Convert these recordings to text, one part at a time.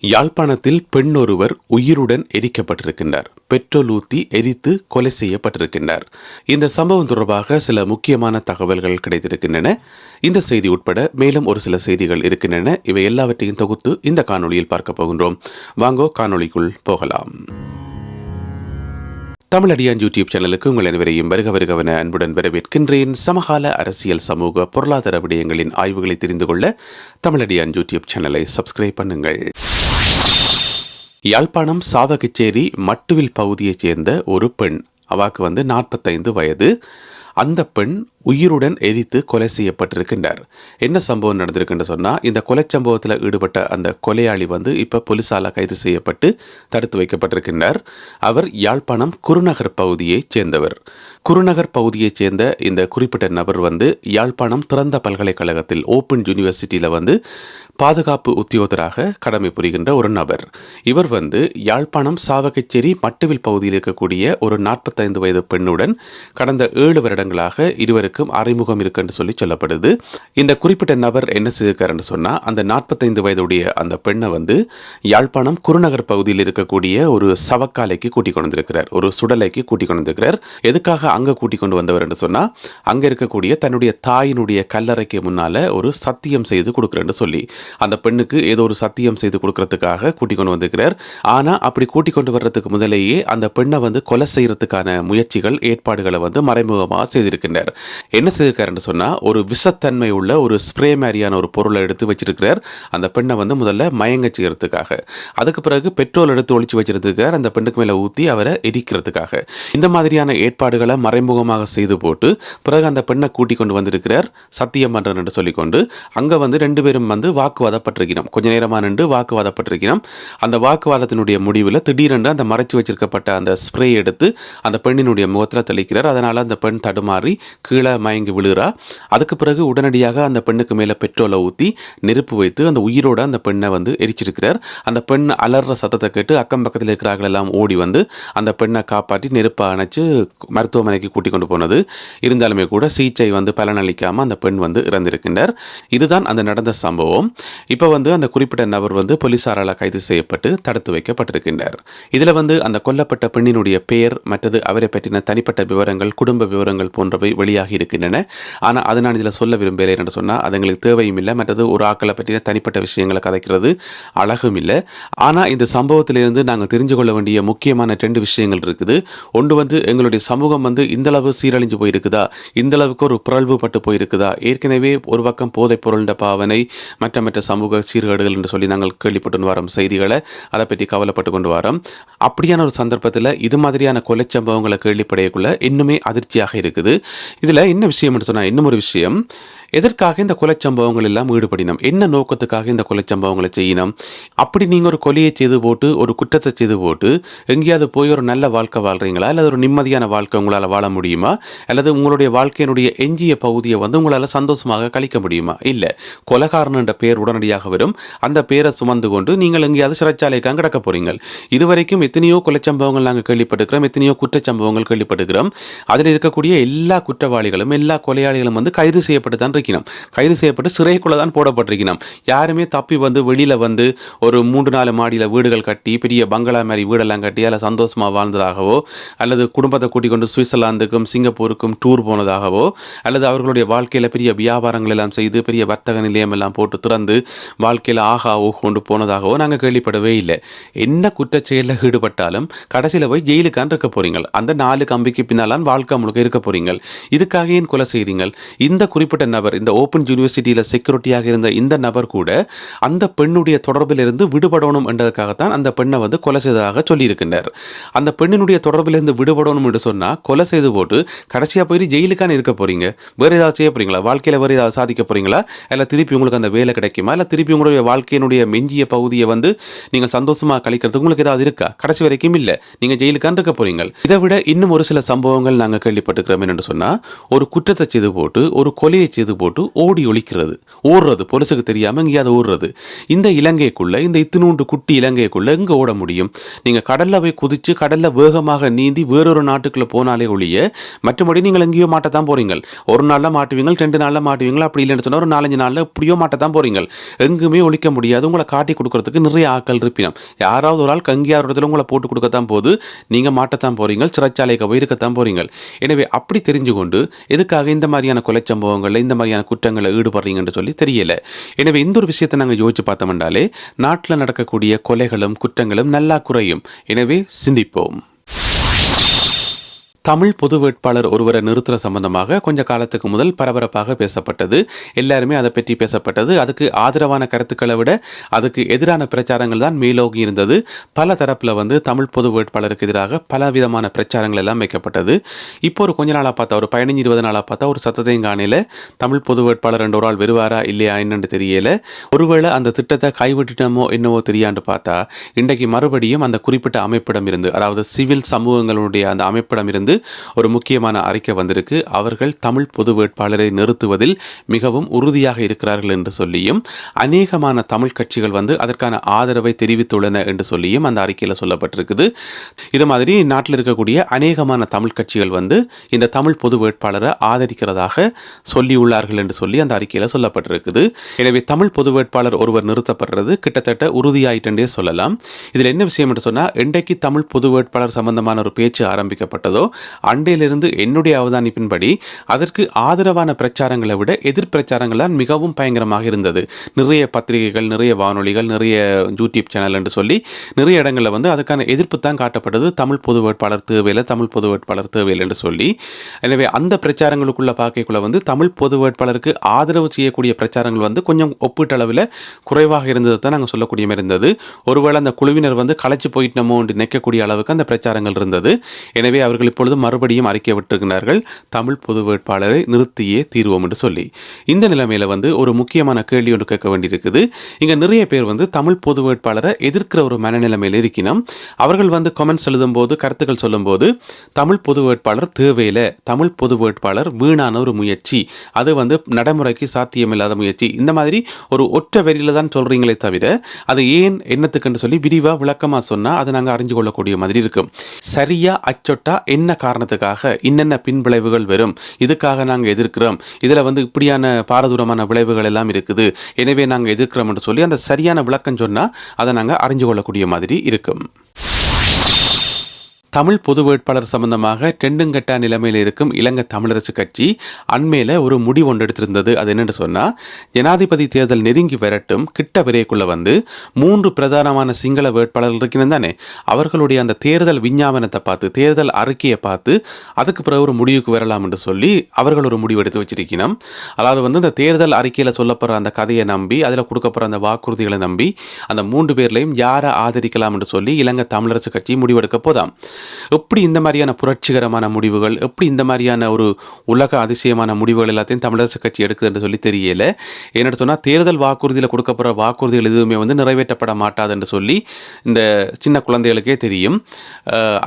யாழ்ப்பாணத்தில் பெண் ஒருவர் உயிருடன் எரிக்கப்பட்டிருக்கின்றார். பெட்ரோல் ஊத்தி எரித்து கொலை செய்யப்பட்டிருக்கின்றார். இந்த சம்பவம் தொடர்பாக சில முக்கியமான தகவல்கள் கிடைத்திருக்கின்றன. இந்த செய்தி உட்பட மேலும் ஒரு சில செய்திகள் இருக்கின்றன. இவை எல்லாவற்றையும் தொகுத்து இந்த காணொளியில் பார்க்க போகின்றோம். வாங்கோ காணொளிக்குள் போகலாம். தமிழடியான் யூடியூப் சேனலுக்கு உங்கள் அனைவரையும் வருக வருகவன அன்புடன் வரவேற்கின்றேன். சமகால அரசியல் சமூக பொருளாதார விடயங்களின் ஆய்வுகளை தெரிந்து கொள்ள தமிழடியான் யூடியூப் சேனலை சப்ஸ்கிரைப் பண்ணுங்கள். யாழ்ப்பாணம் சாவகச்சேரி மட்டுவில் பகுதியைச் சேர்ந்த ஒரு பெண் அவாக்கு வந்து நாற்பத்தைந்து வயது. அந்த பெண் உயிருடன் எரித்து கொலை செய்யப்பட்டிருக்கின்றார். என்ன சம்பவம் நடந்திருக்குன்னு சொன்னால் இந்த கொலை சம்பவத்தில் ஈடுபட்ட அந்த கொலையாளி வந்து இப்போ போலீஸால் கைது செய்யப்பட்டு தடுத்து வைக்கப்பட்டிருக்கின்றார். அவர் யாழ்ப்பாணம் குருநகர் பகுதியைச் சேர்ந்தவர். குருநகர் பகுதியைச் சேர்ந்த இந்த குறிப்பிட்ட நபர் வந்து யாழ்ப்பாணம் திறந்த பல்கலைக்கழகத்தில் ஓப்பன் யூனிவர்சிட்டியில் வந்து பாதுகாப்பு உத்தியோகத்தராக கடமை புரிகின்ற ஒரு நபர். இவர் வந்து யாழ்ப்பாணம் சாவகச்சேரி மட்டுவில் பகுதியில் இருக்கக்கூடிய ஒரு நாற்பத்தைந்து வயது பெண்ணுடன் கடந்த ஏழு வருடங்களாக இருவருக்கு இருவருக்கும் அறிமுகம் இருக்குன்னு சொல்லி சொல்லப்படுது. இந்த குறிப்பிட்ட நபர் என்ன செய்திருக்காருன்னு சொன்னால் அந்த நாற்பத்தைந்து வயதுடைய அந்த பெண்ணை வந்து யாழ்ப்பாணம் குருநகர் பகுதியில் இருக்கக்கூடிய ஒரு சவக்காலைக்கு கூட்டிக் கொண்டு வந்திருக்கிறார். ஒரு சுடலைக்கு கூட்டிக் கொண்டு வந்திருக்கிறார். எதுக்காக அங்கே கூட்டிக் கொண்டு வந்தவர் என்று சொன்னால் அங்கே இருக்கக்கூடிய தன்னுடைய தாயினுடைய கல்லறைக்கு முன்னால் ஒரு சத்தியம் செய்து கொடுக்குறேன்னு சொல்லி. அந்த பெண்ணுக்கு ஏதோ ஒரு சத்தியம் செய்து கொடுக்கறதுக்காக கூட்டிக் கொண்டு வந்திருக்கிறார். ஆனால் அப்படி கூட்டிக் கொண்டு வர்றதுக்கு முதலேயே அந்த பெண்ணை வந்து கொலை செய்யறதுக்கான முயற்சிகள் ஏற்பாடுகளை வந்து மறைமுகமாக செய்திருக்கின்றனர் என்ன செய்திருக்காருன்னு சொன்னால் ஒரு விஷத்தன்மை உள்ள ஒரு ஸ்ப்ரே மாதிரியான ஒரு பொருளை எடுத்து வச்சிருக்கிறார். அந்த பெண்ணை வந்து முதல்ல மயங்க செய்யறதுக்காக. அதுக்கு பிறகு பெட்ரோல் எடுத்து ஒழிச்சு வச்சிருக்கிறார். அந்த பெண்ணுக்கு மேலே ஊற்றி அவரை எரிக்கிறதுக்காக. இந்த மாதிரியான ஏற்பாடுகளை மறைமுகமாக செய்து போட்டு பிறகு அந்த பெண்ணை கூட்டிக் கொண்டு வந்திருக்கிறார் சத்தியம் பண்றேன் என்று சொல்லிக்கொண்டு. அங்கே வந்து ரெண்டு பேரும் வந்து வாக்குவாதப்பட்டிருக்கிறோம் கொஞ்ச நேரமாக நின்று வாக்குவாதப்பட்டிருக்கிறோம் அந்த வாக்குவாதத்தினுடைய முடிவில் திடீரென்று அந்த மறைச்சு வச்சிருக்கப்பட்ட அந்த ஸ்ப்ரே எடுத்து அந்த பெண்ணினுடைய முகத்தில் தெளிக்கிறார். அதனால் அந்த பெண் தடுமாறி கீழே மயங்கி விழுகிறா. அதுக்கு பிறகு உடனடியாக அந்த பெண்ணுக்கு மேலே பெட்ரோலை ஊற்றி நெருப்பு வைத்து அந்த உயிரோட அந்த பெண்ணை வந்து எரிச்சிருக்கிறார். அந்த பெண் அலற சத்தத்தை கேட்டு அக்கம் பக்கத்தில் இருக்கிறார்கள் எல்லாம் ஓடி வந்து அந்த பெண்ணை காப்பாற்றி நெருப்பை அணைச்சு மருத்துவமனைக்கு கூட்டிக் கொண்டு போனது. இருந்தாலுமே கூட சிகிச்சை வந்து பலனளிக்காமல் அந்த பெண் வந்து இறந்திருக்கின்றார். இதுதான் அந்த நடந்த சம்பவம். இப்போ வந்து அந்த குறிப்பிட்ட நபர் வந்து போலீசாரால் கைது செய்யப்பட்டு தடுத்து வைக்கப்பட்டிருக்கின்றார். இதில் வந்து அந்த கொல்லப்பட்ட பெண்ணினுடைய பெயர் மற்றது அவரை பற்றின தனிப்பட்ட விவரங்கள் குடும்ப விவரங்கள் போன்றவை வெளியாகி இருக்கின்றன. ஆனால் அதை நான் இதில் சொல்ல விரும்பலை என்று சொன்னால் அது எங்களுக்கு தேவையும் இல்லை. மற்றது ஒரு ஆக்களை பற்றின தனிப்பட்ட விஷயங்களை கதைக்கிறது அழகும் இல்லை. ஆனால் இந்த சம்பவத்திலிருந்து நாங்கள் தெரிஞ்சு கொள்ள வேண்டிய முக்கியமான ரெண்டு விஷயங்கள் இருக்குது. ஒன்று வந்து எங்களுடைய சமூகம் வந்து இந்தளவு சீரழிஞ்சு போயிருக்குதா? இந்தளவுக்கு ஒரு புரள்வு பட்டு போயிருக்குதா? ஏற்கனவே ஒரு பக்கம் போதைப் பொருள்ட பாவனை மற்ற மற்ற சமூக சீர்கேடுகள் என்று சொல்லி நாங்கள் கேள்விப்பட்டு வரோம் செய்திகளை அதை பற்றி கவலைப்பட்டு கொண்டு வரோம். அப்படியான ஒரு சந்தர்ப்பத்தில் இது மாதிரியான கொலை சம்பவங்களை கேள்விப்படையக்குள்ள இன்னுமே அதிர்ச்சியாக இருக்குது. இதில் என்ன விஷயம் சொன்னால் இன்னும் ஒரு விஷயம். எதற்காக இந்த கொலை சம்பவங்கள் எல்லாம் ஈடுபடினோம்? என்ன நோக்கத்துக்காக இந்த கொலை சம்பவங்களை செய்யணும் அப்படி நீங்கள் ஒரு கொலையை செய்து போட்டு ஒரு குற்றத்தை செய்து போட்டு எங்கேயாவது போய் ஒரு நல்ல வாழ்க்கை வாழ்கிறீங்களா அல்லது ஒரு நிம்மதியான வாழ்க்கை உங்களால் வாழ முடியுமா? அல்லது உங்களுடைய வாழ்க்கையினுடைய எஞ்சிய பகுதியை வந்து உங்களால் சந்தோஷமாக கழிக்க முடியுமா? இல்லை. கொலகாரன் என்ற பெயர் உடனடியாக வரும். அந்த பெயரை சுமந்து கொண்டு நீங்கள் எங்கேயாவது சிறைச்சாலைக்காக கிடக்க போகிறீங்க இதுவரைக்கும் எத்தனையோ கொலை சம்பவங்கள் நாங்கள் கேள்விப்பட்டுக்கிறோம் எத்தனையோ குற்றச்சம்பவங்கள் கேள்விப்பட்டுக்கிறோம் அதில் இருக்கக்கூடிய எல்லா குற்றவாளிகளும் எல்லா கொலையாளிகளும் வந்து கைது செய்யப்பட்டு தான் இருக்கணும் கைது செய்யப்பட்டு சிறைக்குள்ளே தான் போடப்பட்டிருக்கணும் யாருமே தப்பி வந்து வெளியில் வந்து ஒரு மூன்று நாலு மாடியில் வீடுகள் கட்டி பெரிய பங்களா மாதிரி வீடெல்லாம் கட்டி அதில் சந்தோஷமாக வாழ்ந்ததாகவோ அல்லது குடும்பத்தை கூட்டிக் கொண்டு சுவிட்சர்லாந்துக்கும் சிங்கப்பூருக்கும் டூர் போனதாகவோ அல்லது அவர்களுடைய வாழ்க்கையில் பெரிய வியாபாரங்கள் எல்லாம் செய்து பெரிய வர்த்தக நிலையம் எல்லாம் போட்டு திறந்து வாழ்க்கையில் ஆகா ஓ கொண்டு போனதாகவோ நாங்கள் கேள்விப்படவே இல்லை. என்ன குற்றச்செயலில் ஈடுபட்டாலும் கடைசியில் போய் ஜெயிலுக்கான் இருக்க போறீங்க அந்த நாலு கம்பிக்கு பின்னாலான் வாழ்க்கை முழுக்க இருக்க போறீங்க இதுக்காக ஏன் கொலை செய்கிறீங்க இந்த குறிப்பிட்ட நபர் இந்த ஓப்பன் யூனிவர்சிட்டியில் செக்யூரிட்டியாக இருந்த இந்த நபர் கூட அந்த பெண்ணுடைய தொடர்பிலிருந்து விடுபடணும் என்றதுக்காகத்தான் அந்த பெண்ணை வந்து கொலை செய்ததாக சொல்லியிருக்கின்றார். அந்த பெண்ணினுடைய தொடர்பிலிருந்து விடுபடணும் என்று சொன்னால் கொலை செய்து போட்டு கடைசியாக போயிட்டு ஜெயிலுக்கான இருக்க போகிறீங்க வேறு ஏதாவது செய்ய போகிறீங்களா வாழ்க்கையில் வேறு ஏதாவது சாதிக்க போறீங்களா? இல்லை திருப்பி உங்களுக்கு அந்த வேலை கிடைக்குமா? இல்லை திருப்பி உங்களுடைய வாழ்க்கையினுடைய மெஞ்சிய பகுதியை வந்து நீங்கள் சந்தோஷமாக கழிக்கிறதுக்கு உங்களுக்கு ஏதாவது இருக்கா? கடைசி வரைக்கும் இல்லை. நீங்கள் ஜெயிலுக்கான் இருக்க போறீங்க. இதை விட இன்னும் ஒரு சில சம்பவங்கள் நாங்கள் கேள்விப்பட்டிருக்கிறோம். என்று சொன்னால் ஒரு குற்றத்தை செய்து போட்டு ஒரு கொலையை செய்து போட்டு ஓடி ஒழிக்கிறது. ஓடுறது பொலிசுக்கு தெரியாமல் எங்கேயாவது ஓடுறது. இந்த இலங்கைக்குள்ள இந்த இத்தினூண்டு குட்டி இலங்கைக்குள்ள எங்கே ஓட முடியும்? நீங்கள் கடலில் போய் குதிச்சு கடலில் வேகமாக நீந்தி வேறொரு நாட்டுக்குள்ள போனாலே ஒழிய மற்றபடி நீங்கள் எங்கேயோ மாட்டத்தான் போறீங்க ஒரு நாளில் மாட்டுவீங்க ரெண்டு நாளில் மாட்டுவீங்களா அப்படி இல்லைன்னு சொன்னால் ஒரு நாலஞ்சு நாளில் எப்படியோ மாட்டத்தான் போறீங்க எங்குமே ஒழிக்க முடியாது. உங்களை காட்டி கொடுக்கறதுக்கு நிறைய ஆட்கள் இருப்பினம். யாராவது ஒரு ஆள் கங்கியார் இடத்துல உங்களை போட்டு கொடுக்கத்தான் போது நீங்கள் மாட்டத்தான் போறீங்க சிறைச்சாலைக்கு போய் இருக்கத்தான் போறீங்க எனவே அப்படி தெரிஞ்சு கொண்டு எதுக்காக இந்த மாதிரியான கொலை சம்பவங்களில் இந்த மாதிரியான குற்றங்களை ஈடுபடுறீங்கன்னு சொல்லி தெரியல. எனவே இந்த ஒரு விஷயத்தை நாங்கள் யோசிச்சு பார்த்தோம்னாலே நாட்டில் நடக்கக்கூடிய கொலைகளும் குற்றங்களும் நல்லா குறையும். எனவே சிந்திப்போம். தமிழ் பொது வேட்பாளர் ஒருவரை நிறுத்துற சம்பந்தமாக கொஞ்ச காலத்துக்கு முதல் பரபரப்பாக பேசப்பட்டது. எல்லாருமே அதை பற்றி பேசப்பட்டது. அதுக்கு ஆதரவான கருத்துக்களை விட அதுக்கு எதிரான பிரச்சாரங்கள் தான் மேலோங்கி இருந்தது. பல தரப்பில் வந்து தமிழ் பொது வேட்பாளருக்கு எதிராக பல விதமான பிரச்சாரங்கள் எல்லாம் வைக்கப்பட்டது. இப்போ ஒரு கொஞ்ச நாளாக பார்த்தா ஒரு பதினஞ்சு இருபது நாளாக பார்த்தா ஒரு சத்தத்தையும் காணையில் தமிழ் பொது வேட்பாளர் ரெண்டு ஒரு ஆள் வருவாரா இல்லையா என்னன்னு தெரியல. ஒருவேளை அந்த திட்டத்தை கைவிட்டுட்டோமோ என்னவோ தெரியாண்டு பார்த்தா இன்றைக்கு மறுபடியும் அந்த குறிப்பிட்ட அமைப்பிடம் இருந்து அதாவது சிவில் சமூகங்களுடைய அந்த அமைப்பிடம் இருந்து ஒரு முக்கியமான அறிக்கை வந்திருக்கு. அவர்கள் தமிழ் பொது வேட்பாளரை நிறுத்துவதில் மிகவும் உறுதியாக இருக்கிறார்கள் என்று சொல்லியும் அநேகமான தமிழ் கட்சிகள் வந்து அதற்கான ஆதரவை தெரிவித்துள்ளன என்று சொல்லியும் அந்த அறிக்கையில் சொல்லப்பட்டிருக்குது. இது மாதிரி நாட்டில் இருக்கக்கூடிய அநேகமான தமிழ் கட்சிகள் வந்து இந்த தமிழ் பொது வேட்பாளரை ஆதரிக்கிறதாக சொல்லியுள்ளார்கள் என்று சொல்லி அந்த அறிக்கையில் சொல்லப்பட்டிருக்குது. எனவே தமிழ் பொது வேட்பாளர் ஒருவர் நிறுத்தப்படுறது கிட்டத்தட்ட உறுதியாயிட்டே சொல்லலாம். இதில் என்ன விஷயம் என்று சொன்னால் இன்றைக்கு தமிழ் பொது வேட்பாளர் சம்பந்தமான ஒரு பேச்சு ஆரம்பிக்கப்பட்டதோ அண்டையிலிருந்து என்னுடைய அவதானிப்பின்படி அதற்கு ஆதரவான பிரச்சாரங்களை விட எதிர்பிரச்சாரங்கள் தான் மிகவும் பயங்கரமாக இருந்தது. நிறைய பத்திரிகைகள் நிறைய வானொலிகள் நிறைய யூடியூப் சேனல் என்று சொல்லி நிறைய இடங்களில் வந்து அதுக்கான எதிர்ப்பு தான் காட்டப்பட்டது. தமிழ் பொது வேட்பாளர் தேவையில் தமிழ் பொது வேட்பாளர் தேவையில் என்று சொல்லி. எனவே அந்த பிரச்சாரங்களுக்குள்ள பார்க்கக்குள்ள வந்து தமிழ் பொது வேட்பாளருக்கு ஆதரவு செய்யக்கூடிய பிரச்சாரங்கள் வந்து கொஞ்சம் ஒப்பீட்டளவில் குறைவாக இருந்தது தான் நாங்கள் சொல்லக்கூடிய மாதிரி இருந்தது. ஒருவேளை அந்த குழுவினர் வந்து களைச்சு போயிட்டோமோ என்று நிற்கக்கூடிய அளவுக்கு அந்த பிரச்சாரங்கள் இருந்தது. எனவே அவர்கள் இப்பொழுது மறுபடியும் அறிக்கை விட்டிருக்கிறார்கள். தமிழ் பொது வேட்பாளரை நிறுத்தியே தீர்வோம் என்று சொல்லி. இந்த நிலைமையில வந்து ஒரு முக்கியமான கேள்வி ஒன்று கேட்க வேண்டியிருக்குது. இங்க நிறைய பேர் வந்து தமிழ் பொது வேட்பாளரை எதிர்க்கிற ஒரு மனநிலைமையில் இருக்கணும் அவர்கள் வந்து கமெண்ட்ஸ் எழுதும்போது கருத்துக்கள் சொல்லும்போது தமிழ் பொது வேட்பாளர் தேவையில்லை. தமிழ் பொது வேட்பாளர் வீணான ஒரு முயற்சி. அது வந்து நடைமுறைக்கு சாத்தியமில்லாத முயற்சி. இந்த மாதிரி ஒரு ஒற்றை வெறியில தான் சொல்றீங்களே தவிர அது ஏன் என்னத்துக்குன்னு சொல்லி விரிவா விளக்கமா சொன்னா அதை நாங்கள் அறிஞ்சு கொள்ளக்கூடிய மாதிரி இருக்கும். சரியா அச்சொட்டா என்ன காரணத்துக்காக இன்னென்ன பின்விளைவுகள் வரும்? இதுக்காக நாங்கள் எதிர்க்கிறோம். இதில் வந்து இப்படியான பாரதூரமான விளைவுகள் எல்லாம் இருக்குது. எனவே நாங்கள் எதிர்க்கிறோம் என்று சொல்லி அந்த சரியான விளக்கம் சொன்னால் அதை நாங்கள் அறிஞ்சு கொள்ளக்கூடிய மாதிரி இருக்கும். தமிழ் பொது வேட்பாளர் சம்பந்தமாக டெண்டுங்கட்டா நிலைமையில் இருக்கும் இலங்கை தமிழரசு கட்சி அண்மையில் ஒரு முடிவு ஒன்று எடுத்திருந்தது. அது என்னென்னு சொன்னால் ஜனாதிபதி தேர்தல் நெருங்கி வரட்டும் கிட்ட விரைக்குள்ளே வந்து மூன்று பிரதானமான சிங்கள வேட்பாளர்கள் இருக்கிறது தானே? அவர்களுடைய அந்த தேர்தல் விஞ்ஞாபனத்தை பார்த்து தேர்தல் அறிக்கையை பார்த்து அதுக்கு பிறகு ஒரு முடிவுக்கு வரலாம் என்று சொல்லி அவர்கள் ஒரு முடிவு எடுத்து வச்சிருக்கணும் அதாவது வந்து இந்த தேர்தல் அறிக்கையில் சொல்லப்படுற அந்த கதையை நம்பி அதில் கொடுக்கப்படுற அந்த வாக்குறுதிகளை நம்பி அந்த மூன்று பேர்லையும் யாரை ஆதரிக்கலாம் என்று சொல்லி இலங்கை தமிழரசு கட்சி முடிவெடுக்க போதாம். எப்படி இந்த மாதிரியான புரட்சிகரமான முடிவுகள் எப்படி இந்த மாதிரியான ஒரு உலக அதிசயமான முடிவுகள் எல்லாத்தையும் தமிழரசு கட்சி எடுக்குதுன்னு சொல்லி தெரியல. என்னென்னு சொன்னால் தேர்தல் வாக்குறுதியில் கொடுக்கப்படுற வாக்குறுதிகள் எதுவுமே வந்து நிறைவேற்றப்பட மாட்டாதுன்னு சொல்லி இந்த சின்ன குழந்தைகளுக்கே தெரியும்.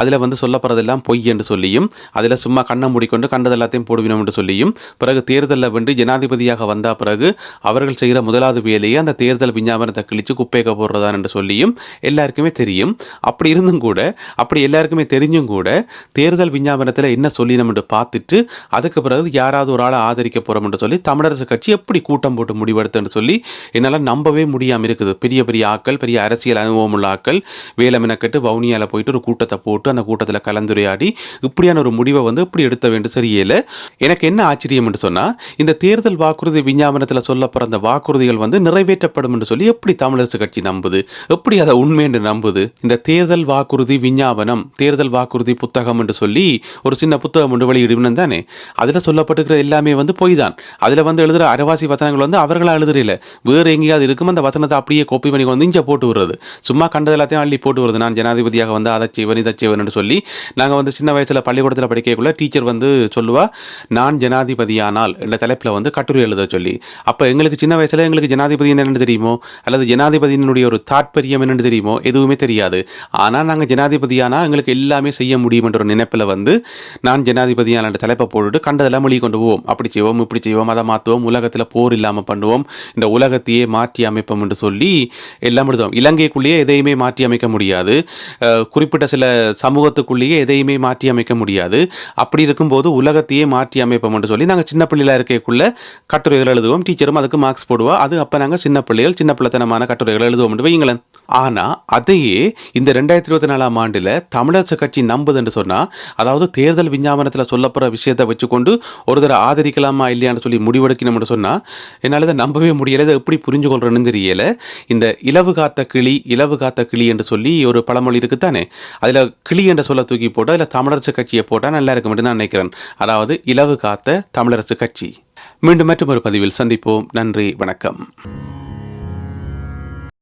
அதில் வந்து சொல்லப்படுறதெல்லாம் பொய் என்று சொல்லியும் அதில் சும்மா கண்ணை மூடிக்கொண்டு கண்டது எல்லாத்தையும் போடுவினோம் என்று சொல்லியும் பிறகு தேர்தலில் வென்று ஜனாதிபதியாக வந்த பிறகு அவர்கள் செய்கிற முதலாவது வேலையை அந்த தேர்தல் விஞ்ஞாபனத்தை கிழித்து குப்பைக்க போடுறதான் என்று சொல்லியும் எல்லாருக்குமே தெரியும். அப்படி இருந்தும் கூட அப்படி எல்லாருக்குமே தெரிஞ்சும் கூட தேர்தல் விஞ்ஞாபனத்தில் என்ன சொல்லினோம் என்று பார்த்துட்டு அதுக்கு பிறகு யாராவது ஒரு ஆளை ஆதரிக்க போகிறோம்னு என்று சொல்லி தமிழரசு கட்சி எப்படி கூட்டம் போட்டு முடிவெடுத்துன்னு சொல்லி என்னால் நம்பவே முடியாமல் இருக்குது. பெரிய பெரிய ஆக்கள் பெரிய அரசியல் அனுபவம் உள்ள ஆக்கள் வேலை மெனக்கட்டு வவுனியாவில் போயிட்டு ஒரு கூட்டத்தை போட்டு அந்த கூட்டத்தில் கலந்துரையாடி இப்படியான ஒரு முடிவை வந்து இப்படி எடுத்த வேண்டும் சரியல எனக்கு என்ன ஆச்சரியம் என்று சொன்னால் இந்த தேர்தல் வாக்குறுதி விஞ்ஞாபனத்தில் சொல்லப்படுற அந்த வாக்குறுதிகள் வந்து நிறைவேற்றப்படும் என்று சொல்லி எப்படி தமிழரசு கட்சி நம்புது? எப்படி அதை உண்மை என்று நம்புது? இந்த தேர்தல் வாக்குறுதி விஞ்ஞாபனம் தேர்தல் வாக்குறுதி புத்தகம் என்று சொல்லி ஒரு சின்ன புத்தகம் ஒன்று வெளியிடுவேன் தானே? அதில் சொல்லப்பட்டிருக்கிற எல்லாமே வந்து பொய் தான் அதில் வந்து எழுதுகிற அரவாசி வசனங்கள் வந்து அவர்களாக எழுதுறையில் வேறு எங்கேயாவது இருக்கும் அந்த வசனத்தை அப்படியே கோப்பி பண்ணி வந்து இங்கே போட்டு விடுறது. சும்மா கண்டது எல்லாத்தையும் அள்ளி போட்டு வருது நான் ஜனாதிபதியாக வந்து அதை செய்வன் இதை செய்வன் என்று சொல்லி நாங்கள் வந்து சின்ன வயசில் பள்ளிக்கூடத்தில் படிக்கக்குள்ள டீச்சர் வந்து சொல்லுவா நான் ஜனாதிபதியானால் என்ற தலைப்பில் வந்து கட்டுரை எழுத சொல்லி. அப்போ எங்களுக்கு சின்ன வயசில் எங்களுக்கு ஜனாதிபதி என்னென்னு தெரியுமோ? அல்லது ஜனாதிபதியினுடைய ஒரு தாற்பயம் என்னென்னு தெரியுமோ? எதுவுமே தெரியாது. ஆனால் நாங்கள் ஜனாதிபதியானால் எங்களுக்கு எல்லாமே செய்ய முடியும் என்ற ஒரு நினைப்பில் வந்து நான் ஜனாதிபதியான தலைப்பை போட்டுட்டு கண்டதெல்லாம் மொழி கொண்டு போவோம். அப்படி செய்வோம் இப்படி செய்வோம் அதை மாற்றுவோம் உலகத்தில் போர் இல்லாமல் பண்ணுவோம். இந்த உலகத்தையே மாற்றி அமைப்போம் என்று சொல்லி எல்லாம் எழுதுவோம் இலங்கைக்குள்ளேயே எதையுமே மாற்றி அமைக்க முடியாது. குறிப்பிட்ட சில சமூகத்துக்குள்ளேயே எதையுமே மாற்றி அமைக்க முடியாது. அப்படி இருக்கும்போது உலகத்தையே மாற்றி அமைப்போம் என்று சொல்லி நாங்கள் சின்ன பிள்ளையில இருக்கக்குள்ள கட்டுரைகள் எழுதுவோம். டீச்சரும் அதுக்கு மார்க்ஸ் போடுவா. அது அப்போ நாங்கள் சின்ன பிள்ளைகள் சின்ன பிள்ளைத்தனமான கட்டுரைகள் எழுதுவோம் என்று வைங்களேன் ஆனால் அதையே இந்த ரெண்டாயிரத்தி இருபத்தி நாலாம் ஆண்டில் தமிழர் தமிழரசு கட்சி நம்புதுன்னு சொன்னால் அதாவது தேர்தல் விஞ்ஞாபனத்தில் சொல்லப்படுற விஷயத்தை வச்சுக்கொண்டு ஒரு தடவை ஆதரிக்கலாமா இல்லையான்னு சொல்லி முடிவெடுக்கணும்னு சொன்னால் என்னால் இதை நம்பவே முடியலை. இதை எப்படி புரிஞ்சு கொள்றேன்னு தெரியல. இந்த இலவு காத்த கிளி இலவு காத்த கிளி என்று சொல்லி ஒரு பழமொழி இருக்குது தானே அதில் கிளி என்ற சொல்ல தூக்கி போட்டால் அதில் தமிழரசு கட்சியை போட்டால் நல்லா இருக்கும் என்று நான் நினைக்கிறேன். அதாவது இலவு காத்த தமிழரசு கட்சி. மீண்டும் மற்றும் ஒரு பதிவில் சந்திப்போம். நன்றி வணக்கம்.